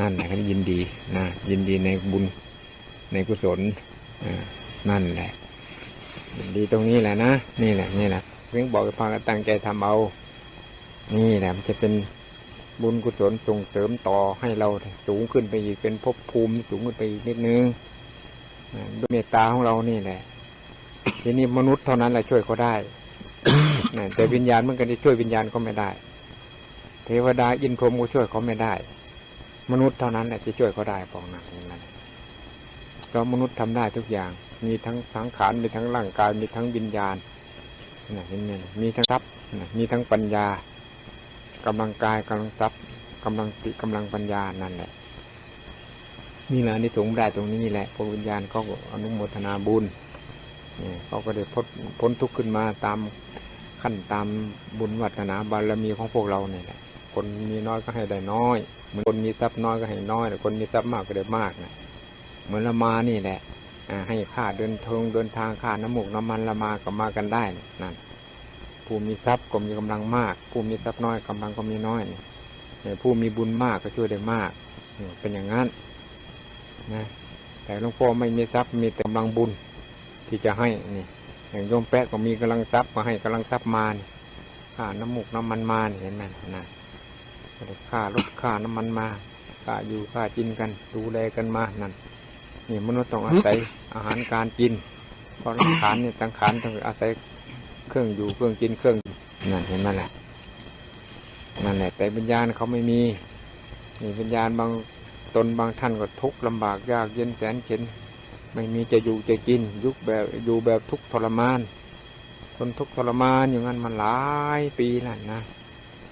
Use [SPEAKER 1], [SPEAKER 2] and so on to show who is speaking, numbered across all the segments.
[SPEAKER 1] นั่นแหละยินดีนะยินดีในบุญในกุศลนั่นแหละ ยินดีตรงนี้แหละนะนี่แหละนี่แหละเพียงบอกพากันตั้งใจทำเอา นี่แหละมันจะเป็นบุญกุศลส่งเสริมต่อให้เราสูงขึ้นไปอีกเป็นภพภูมิสูงขึ้นไปอีกนิดนึงด้วยเมตตาของเรานี่แหละ ทีนี้มนุษย์เท่านั้นแหละช่วยเขาได้แต่วิญญาณมันก็จะช่วยวิญญาณเขาไม่ได้ เทวดาอินพรหมก็ช่วยเขาไม่ได้ มนุษย์เท่านั้นแหละจะช่วยเขาได้ปองนั้นอย่างนั้นเพราะมนุษย์ทำได้ทุกอย่าง มีทั้งสังขารมีทั้งร่างกายมีทั้งวิญญาณนะเห็นไหมมีทั้งทรัพย์มีทั้งปัญญากำลังกายกำลังทรัพย์กำลังติกำลังปัญญานั่นแหละนี่แหละนี่สงได้ตรงนี้แหละพวกวิญญาณเขาก็อนุโมทนาบุญนี่เขาก็ได้พ้นพ้นทุกข์ขึ้นมาตามขั้นตามบุญวัฒนาบารมีของพวกเราเนี่ยแหละ คนมีน้อยก็ให้ได้น้อยเหมือนคนมีทรัพย์น้อยก็ให้น้อยแต่คนมีทรัพย์มากก็ได้มากนะเหมือนละมานี่แหละให้ค่าเดินทงเดินทางค่าน้ำมูกน้ำมันละมาก็มากันได้นั่นผู้มีทรัพย์ก็มีกำลังมาก ผู้มีทรัพย์น้อยกำลังก็มีน้อยผู้มีบุญมากก็ช่วยได้มากเป็นอย่างนั้นนะแต่หลวงพ่อไม่มีทรัพย์มีแต่กำลังบุญที่จะให้นี่อย่างโยมแปะก็มีกำลังทรัพย์มาให้กำลังทรัพย์มานี่ค่าน้ำมูกน้ำมันมานี่เห็นไหมนะ ค่ารถค่าน้ำมันมาค่าอยู่ค่ากินกัน ดูแลกันมานั่นนี่มนุษย์ต้องอาศัยอาหารการกินเพราะร่างขานเนี่ยสังขารต้องอาศัยเครื่องอยู่เครื่องกินเครื่องอยู่นั่นเห็นไหมล่ะนั่นแหละแต่วิญญาณเขาไม่มีนี่วิญญาณบางตนบางท่านก็ทุกข์ลำบากยากเย็นแสนเข็นไม่มีจะอยู่จะกิน ยุคแบบอยู่แบบทุกข์ทรมาน คนทุกข์ทรมานอย่างนั้นมันหลายปีแล้วนะ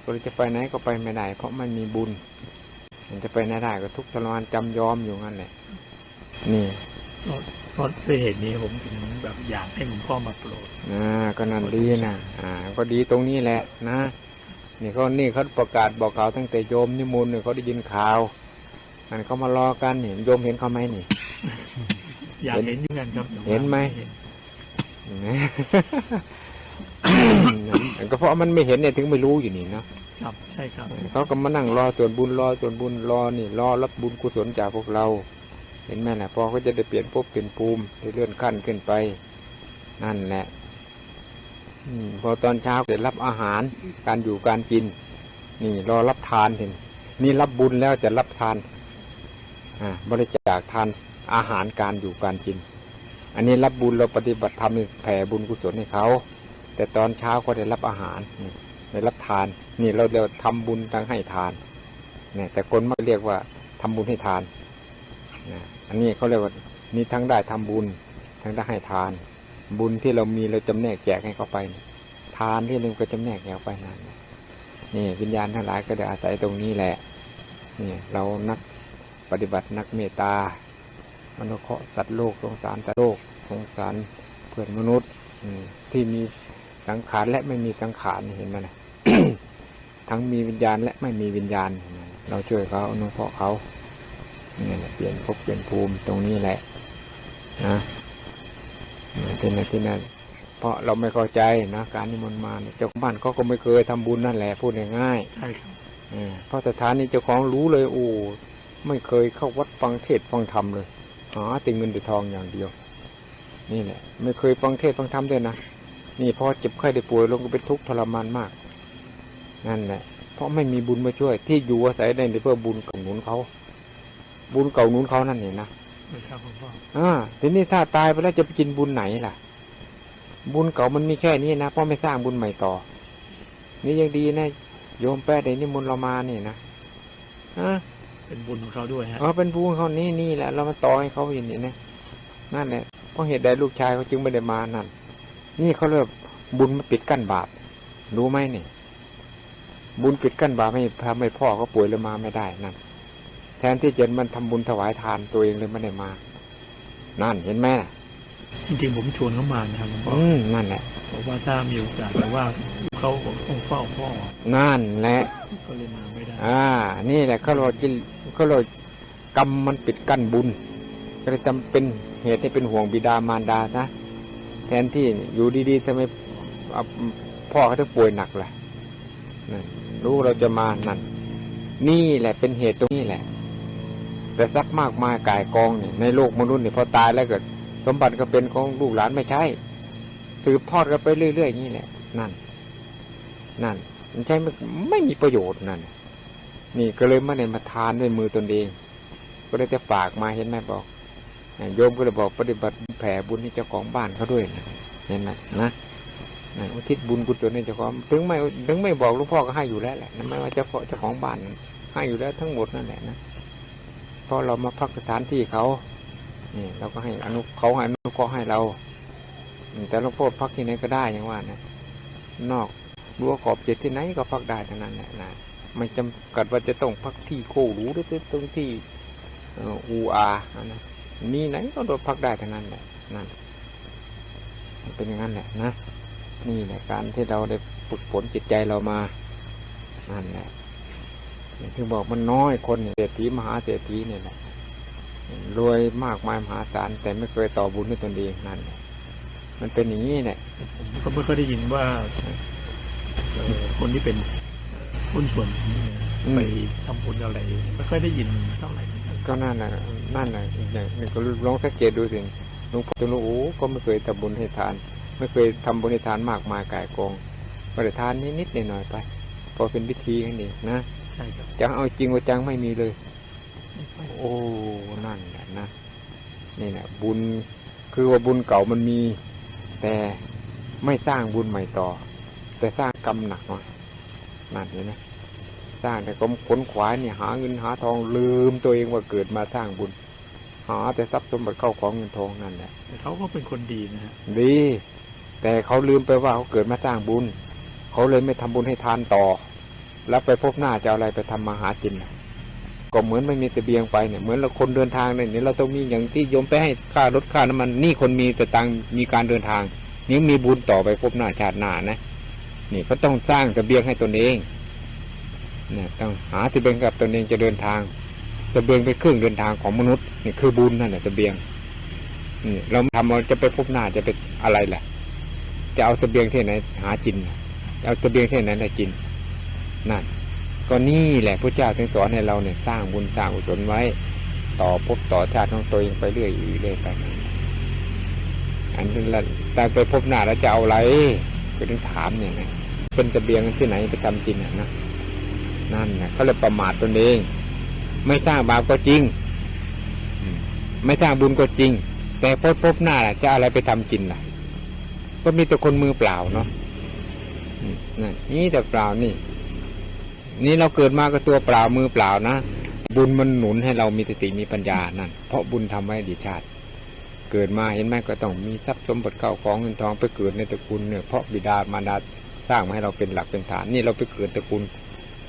[SPEAKER 1] ก็จะไปไหนก็ไปไม่ได้เพราะไม่มีบุญ มันจะไปไหนได้ก็ทุกข์ทรมานจำยอมอยู่งั้นแหละนี่
[SPEAKER 2] เพราะด้วยเหตุนี้ผมถึงแบบอยากให้หลวงพ่อมาโปรด
[SPEAKER 1] นะก็นั่นดีนะอ่า ก็ดีตรงนี้แหละ นะนี่เขานี่เขาประกาศบอกข่าวตั้งแต่โยมนิมนต์เนี่ยเขาได้ยินข่าวอันเขามารอกันนี่โยมเห็นเขาไหมนี่
[SPEAKER 2] อยากเห็นอยู่กันครับแต่ว่า
[SPEAKER 1] เห็นไหมนะ ก็เพราะมันไม่เห็นเนี่ยถึงไม่รู้อยู่นี่เนาะ
[SPEAKER 2] ครับ ใช่ครับ
[SPEAKER 1] เขาก็มานั่งรอส่วนบุญรอส่วนบุญรอนี่รอรับบุญกุศลจากพวกเรา เห็นไหมล่ะพอเขาจะได้เปลี่ยนภพเป็นภูมิได้เลื่อนขั้นขึ้นไป นั่นแหละอมพอตอนเช้าได้รับอาหารการอยู่การกิน นี่รอรับทานเห็นนี่รับบุญแล้วจะรับทานอ่าบริจาคทานอาหารการอยู่การกิน อันนี้รับบุญเราปฏิบัติธรรมนี่แผ่บุญกุศลให้เขา แต่ตอนเช้าก็ได้รับอาหารนี่ได้รับทาน นี่เราเราทำบุญทั้งให้ทานเนี่ยแต่คนไม่เรียกว่าทำบุญให้ทานนะอันนี้เขาเรียกว่านี่ทั้งได้ทำบุญ ทั้งได้ให้ทาน บุญที่เรามีเราจำแนกแจกให้เขาไป ทานที่หนึงก็จำแนกแจกไปนั่นนี่วิญญาณทั้งหลายก็ได้อาศัยตรงนี้แหละนี่เรานักปฏิบัตินักเมตตามนุเคราะห์สัตว์โลกสงสารสัตว์โลกสงสารเพื่อนมนุษย์ที่มี สังขารและไม่มีสังขารนี่เห็นไหมนะทั้งมีวิญญาณและไม่มีวิญญาณ เราช่วยเขาอนุเคราะห์เขานี่แหละเปลี่ยนภพเปลี่ยนภูมิตรงนี้แหละนะที่นั่นที่นั่นเพราะเราไม่เข้าใจนะการนิมนต์มาเนี่ยเจ้าของบ้านเขาก็ไม่เคยทำบุญนั่นแหละพูดง่ายๆ
[SPEAKER 2] ใช่ครับ
[SPEAKER 1] เออเพราะสถานนี้เจ้าของรู้เลยโอ้ไม่เคยเข้าวัดฟังเทศน์ฟังธรรมเลยหาแต่เงินแต่ทองอย่างเดียว นี่แหละ ไม่เคยฟังเทศน์ฟังธรรมด้วยนะ นี่พอเจ็บไข้ได้ป่วยลงก็เป็นทุกข์ทรมานมาก นั่นแหละ เพราะไม่มีบุญมาช่วย ที่อยู่อาศัยได้ในเพื่อบุญเก่าหนุนเขา บุญเก่าหนุนเขานั่นเองนะ
[SPEAKER 2] ครับหลวงพ่อ
[SPEAKER 1] อ่าทีนี้ถ้าตายไปแล้วจะไปกินบุญไหนล่ะ บุญเก่ามันมีแค่นี้นะเพราะไม่สร้างบุญใหม่ต่อ นี่ยังดีนะโยมแป๊ะได้นิมนต์เรามานี่นะอ่า
[SPEAKER 2] เป็นบุญของเขาด้วยฮะ
[SPEAKER 1] เออเป็นบุญเขานี่นี่แหละ เรามาต่อให้เขาอย่างนี้นะนั่นแหละเพราะเหตุใดลูกชายเขาจึงไม่ได้มานั่น นี่เขาเรียกบุญมาปิดกั้นบาป รู้ไหมนี่บุญปิดกั้นบาปไม่ทำให้พ่อเขาป่วยเลยมาไม่ได้นั่นแทนที่จะมันทำบุญถวายทานตัวเองเลยไม่ได้มา นั่นเห็นไหมน่ะ
[SPEAKER 2] จริงๆผมชวนเขามานะครับหลวงพ่อ
[SPEAKER 1] อืมนั่นแหละ
[SPEAKER 2] บอกว่าถ้ามีโอกาสแต่ว่าเขาต้องเฝ้าพ่อ
[SPEAKER 1] นั่นแหละ
[SPEAKER 2] ก็เลยมาไม่ได้
[SPEAKER 1] อ่า นี่แหละเขาเราจิเขาเรากรรมมันปิดกั้นบุญก็เลยจำเป็นเหตุให้เป็นห่วงบิดามารดานะ แทนที่อยู่ดีๆทำไมพ่อเขาถึงป่วยหนักล่ะรู้เราจะมานั่นนี่แหละเป็นเหตุตรงนี้แหละ แต่ทรัพย์มากมายกายกองนี่ในโลกมนุษย์นี่พอตายแล้วเกิด สมบัติก็เป็นของลูกหลานไม่ใช่สืบทอดกันไปเรื่อยๆอย่างนี้แหละ นั่น นั่นมันใช่ไม่ไม่มีประโยชน์นั่นนี่ก็เลยมาในมาทานด้วยมือตนเอง ก็ได้แต่ฝากมาเห็นไหมบอก โยมก็เลยบอกปฏิบัติแผ่บุญให้เจ้าของบ้านเขาด้วยนะเห็นไหมนะนะอุทิศบุญกุศลให้เจ้าของถึงไม่ถึงไม่บอกหลวงพ่อก็ให้อยู่แล้วแหละนะไม่ว่าเจ้าของเจ้าของบ้านให้อยู่แล้วทั้งหมดนั่นแหละนะเพราะเรามาพักสถานที่เขานี่เราก็ให้อนุเขาให้อนุเคราะห์ให้เรา แต่หลวงพ่อพักที่ไหนก็ได้อย่างว่านะนอกรั้วขอบเขตที่ไหนก็พักได้ทั้งนั้นแหละนะไม่จำกัดว่าจะต้องพักที่โคหรูหรือตรงที่เอ่ออูอานะ มีไหนก็โดนพักได้ทั้งนั้นแหละนั่นเป็นอย่างนั้นแหละนะนี่แหละการที่เราได้ฝึกฝนจิตใจเรามานั่นแหละอย่างที่บอกมันน้อยคนเศรษฐีมหาเศรษฐีเนี่ยแหละรวยมากมายมหาศาลแต่ไม่เคยต่อบุญด้วยตนเองนั่นมันเป็นอย่างนี้แหละ
[SPEAKER 2] ผมก็ไม่ค่อยได้ยินว่าคนที่เป็นหุ้นส่วนนี้ไปทำบุญอะไรไม่ค่อยได้ยินเท่าไหร่
[SPEAKER 1] ก็นั่นแหละนั่นแหละอย่างนี้ก็ลองสังเกตดูสิหลวงพ่อจะรู้โอ้ก็ไม่เคยทำบุญให้ทาน ไม่เคยทำบุญให้ทานมากมายกายกองก็แต่ทานนิดๆหน่อยๆไป พอเป็นพิธีกันเองนะ
[SPEAKER 2] ใช่ครับ
[SPEAKER 1] จะเอาจริงว่าจังไม่มีเลย โอ้นั่นแหละนะนี่แหละบุญคือว่าบุญเก่ามันมี แต่ไม่สร้างบุญใหม่ต่อ แต่สร้างกรรมหนักมานั่นเห็นไหมส ร้างแต่กรมขนขวายเนี่ยหาเงินหาทองลืมตัวเองว่าเกิดมาสร้างบุญ หาแต่ทรัพย์สมบัติเข้าของเงินทองนั่นแหละ
[SPEAKER 2] แต่เขาก็เป็นคนดีนะฮะ
[SPEAKER 1] ดี แต่เขาลืมไปว่าเขาเกิดมาสร้างบุญ เขาเลยไม่ทำบุญให้ทานต่อ แล้วไปพบหน้าจะเอาอะไรไปทำมาหากินน่ะก็เหมือนไม่มีตะเบียงไปเนี่ยเหมือนเราคนเดินทางเนี่ยเราต้องมีอย่างที่โยมไปให้ค่ารถค่าน้ำมันนี่คนมีแต่ตังค์มีการเดินทางนี่มีบุญต่อไปพบหน้าชาติหน้านะนี่ก็ต้องสร้างตะเบียงให้ตนเอง เนี่ยต้องหาตะเบียงกับตนเองจะเดินทางตะเบียงเป็นเครื่งเดินทางของมนุษย์นี่คือบุญนั่นแหละตะเบียงนี่เราทำเราจะไปพบหน้าจะไปอะไรแหละจะเอาเสบียงที่ไหน หากินจะเอาเสบียงที่ไหนได้กินนั่นก็นี่แหละพระเจ้าถึงสอนให้เราเนี่ยสร้างบุญสร้างกุศลไว้ ต่อภพต่อชาติของตัวเองไปเรื่อยๆเรื่อยไปอันนี้ละแต่ไปพบหน้าแล้วจะเอาอะไรก็ถึงถามเนี่ยนะเป็นเสบียงที่ไหนไปทำกินอะนะ นั่นนะเขาเลยประมาทตนเอง ไม่สร้างบาปก็จริง ไม่สร้างบุญก็จริง แต่พอพบหน้าจะอะไรไปทำกินล่ะ ก็มีแต่คนมือเปล่าเนาะนั่นนี่แต่เปล่านี่ นี่เราเกิดมาก็ตัวเปล่ามือเปล่านะบุญมันหนุนให้เรามีสติมีปัญญานั่นเพราะบุญทำไว้ดีชาติ เกิดมาเห็นไหมก็ต้องมีทรัพย์สมบัติเข้าของเงินทองไปเกิดในตระกูลเนี่ยเพราะบิดามารดาสร้างมาให้เราเป็นหลักเป็นฐานนี่เราไปเกิดตระกูล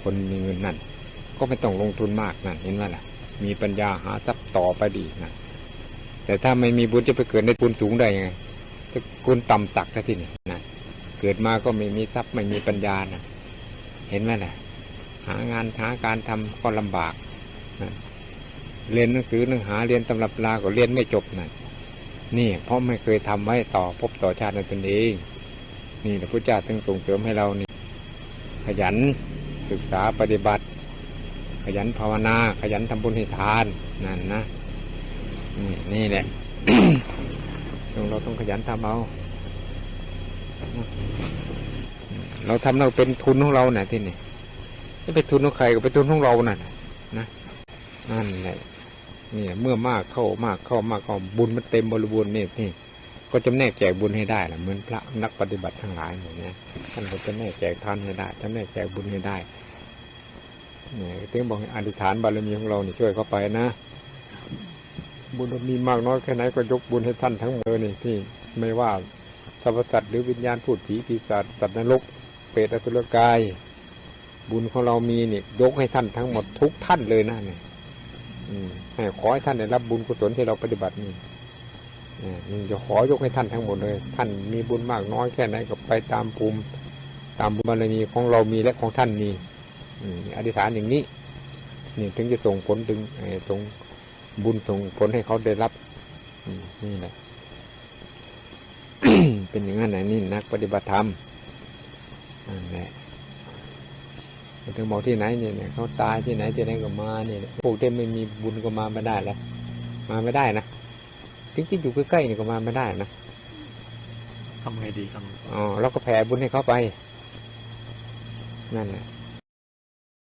[SPEAKER 1] คนมีเงินนั่นก็ไม่ต้องลงทุนมากนั่นเห็นไหมล่ะ มีปัญญาหาทรัพย์ต่อไปดีนะแต่ถ้าไม่มีบุญจะไปเกิดในตระกูลสูงได้ยังไงตระกูลต่ำตักซะที่นี่นะเกิดมาก็ไม่มีทรัพย์ไม่มีปัญญานะเห็นไหมล่ะ หางานหาการทำก็ลำบากนะเรียนหนังสือหนังหาเรียนตำรับลาก็เรียนไม่จบนะนี่เพราะไม่เคยทำไว้ต่อพบต่อชาติในตนเองนี่พระพุทธเจ้าจึงส่งเสริมให้เรานี่ขยัน ศึกษาปฏิบัติ ขยันภาวนา ขยันทำบุญให้ทานนั่นนะนี่นี่แหละเราต้องขยันทำเอาเราทำเราเป็นทุนของเราน่ะที่นี่ไม่เป็นทุนของใครก็เป็นทุนของเราน่ะนะนั่นแหละนี่เมื่อมากเข้ามากเข้ามากเข้าบุญมันเต็มบริบูรณ์นี่นี่ ก็จำแนกแจกบุญให้ได้แหละเหมือนพระนักปฏิบัติทั้งหลายหมดเนี่ยท่านก็จำแนกแจกทานให้ได้จำแนกแจกบุญให้ได้เนี่ยถึงบอกให้อธิษฐานบารมีของเราเนี่ช่วยเข้าไปนะบุญมีมากน้อยแค่ไหนก็ยกบุญให้ท่านทั้งหมดเลยนี่ที่ไม่ว่าสรรพสัตว์หรือวิญญาณพูดผีปีศาจสัตว์นรกเปรตอสุรกาย บุญของเรามีเนี่ยยกให้ท่านทั้งหมดทุกท่านเลยนะเนี่ยให้ขอให้ท่านได้รับบุญกุศลที่เราปฏิบัตินี่ นี่จะขอยกให้ท่านทั้งหมดเลย ท่านมีบุญมากน้อยแค่ไหนก็ไปตามภูมิ ตามบุญบารมีของเรามีและของท่านมีอธิษฐานอย่างนี้นี่ถึงจะส่งผลถึงส่งบุญส่งผลให้เขาได้รับนี่แหละเป็นอย่างนั้นนะนี่นักปฏิบัติธรรมนั่นแหละถึงบอกที่ไหนเนี่ยเนี่ยเขาตายที่ไหนที่ไหนก็มาเนี่ยพวกที่ไม่มีบุญก็มาไม่ได้แล้วมาไม่ได้นะ ถึงที่อยู่ใกล้ๆนี่ก็มาไม่ได้นะ
[SPEAKER 2] ทำไงดีครับ
[SPEAKER 1] อ๋อเราก็แผ่บุญให้เขาไป นั่นแหละ